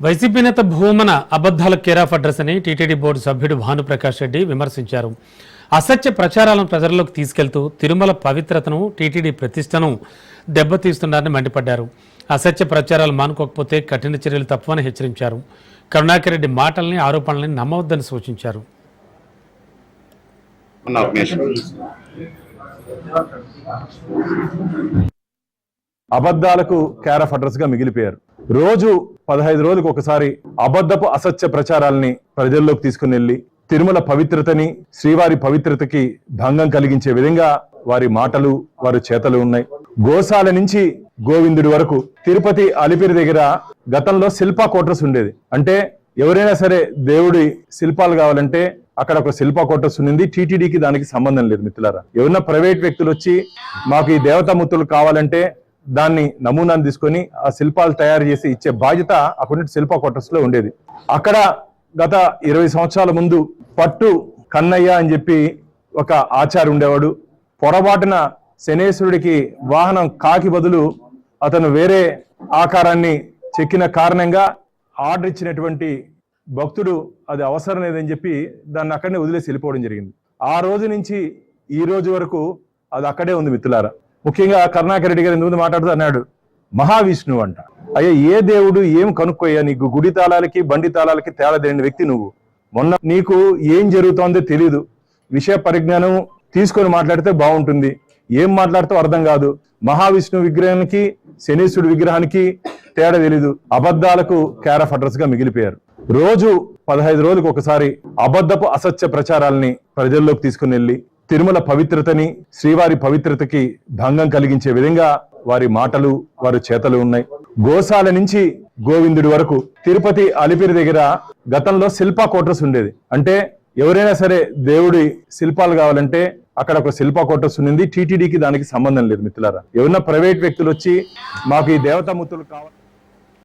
YCP నేత భూమన అబద్ధాల care of address అని టీటీడీ బోర్డు సభ్యుడు భానుప్రకాష్ రెడ్డి విమర్శించారు. అసత్య ప్రచారాలను ప్రజల్లోకి తీసుకెళ్తూ తిరుమల పవిత్రతను టీటీడీ ప్రతిష్టను దెబ్బతీస్తున్నారని మండిపడ్డారు. అసత్య ప్రచారాలు మానుకోకపోతే కఠిన చర్యలు తప్పవని హెచ్చరించారు. కరుణాకర్ రెడ్డి మాటల్ని ఆరోపణల్ని నమ్మవద్దని సూచించారు. అబద్ధాలకు క్యారఫ్ అడ్రస్గా మిగిలిపోయారు. రోజు పదహైదు రోజులకు ఒకసారి అబద్ధపు అసత్య ప్రచారాల్ని ప్రజల్లోకి తీసుకుని వెళ్ళి తిరుమల పవిత్రతని శ్రీవారి పవిత్రతకి భంగం కలిగించే విధంగా వారి మాటలు వారి చేతలు ఉన్నాయి. గోశాల నుంచి గోవిందుడి వరకు తిరుపతి అలిపిరి దగ్గర గతంలో శిల్పా కోటర్స్ ఉండేది. అంటే ఎవరైనా సరే దేవుడి శిల్పాలు కావాలంటే అక్కడ ఒక శిల్పా కోటర్స్ ఉంది టీటీడీకి దానికి సంబంధం లేదు మిత్రులారా. ఎవరైనా ప్రైవేట్ వ్యక్తులు వచ్చి మాకు ఈ దేవతామూర్తులు కావాలంటే దాన్ని నమూనాను తీసుకొని ఆ శిల్పాలు తయారు చేసి ఇచ్చే బాధ్యత అక్కడ శిల్ప క్వార్టర్స్లో ఉండేది. అక్కడ గత ఇరవై సంవత్సరాల ముందు పట్టు కన్నయ్య అని చెప్పి ఒక ఆచారి ఉండేవాడు. పొరపాటున శనేశ్వరుడికి వాహనం కాకి బదులు అతను వేరే ఆకారాన్ని చెక్కిన కారణంగా ఆర్డర్ ఇచ్చినటువంటి భక్తుడు అది అవసరం లేదని చెప్పి దాన్ని అక్కడనే వదిలేసి వెళ్ళిపోవడం జరిగింది. ఆ రోజు నుంచి ఈ రోజు వరకు అది అక్కడే ఉంది మిత్రులారా. ముఖ్యంగా కరుణాకర్ రెడ్డి గారు ఎందుకు మాట్లాడుతూ అన్నాడు మహావిష్ణువు అంట. అయ్యా ఏ దేవుడు ఏం కనుక్కోయా నీకు గుడి తాళాలకి బండి తాళాలకి తేడా తెలియని వ్యక్తి నువ్వు. మొన్న నీకు ఏం జరుగుతోందో తెలియదు విషయ పరిజ్ఞానం తీసుకొని మాట్లాడితే బాగుంటుంది. ఏం మాట్లాడితే అర్థం కాదు. మహావిష్ణు విగ్రహానికి శనీశ్వరుడు విగ్రహానికి తేడా తెలీదు. అబద్ధాలకు క్యారఫ్ అడ్రస్గా మిగిలిపోయారు. రోజు పదహైదు రోజులకు ఒకసారి అబద్ధపు అసత్య ప్రచారాల్ని ప్రజల్లోకి తీసుకుని వెళ్ళి తిరుమల పవిత్రతని శ్రీవారి పవిత్రతకి భంగం కలిగించే విధంగా వారి మాటలు వారి చేతలు ఉన్నాయి. గోశాల నుంచి గోవిందుడి వరకు తిరుపతి అలిపిరి దగ్గర గతంలో శిల్పా కోటర్స్ ఉండేది. అంటే ఎవరైనా సరే దేవుడి శిల్పాలు కావాలంటే అక్కడ ఒక శిల్ప కోటర్స్ ఉండింది టీటీడీకి దానికి సంబంధం లేదు మిత్రులారా. ఎవరైనా ప్రైవేట్ వ్యక్తులు వచ్చి మాకు ఈ దేవతామూర్తులు కావాలి.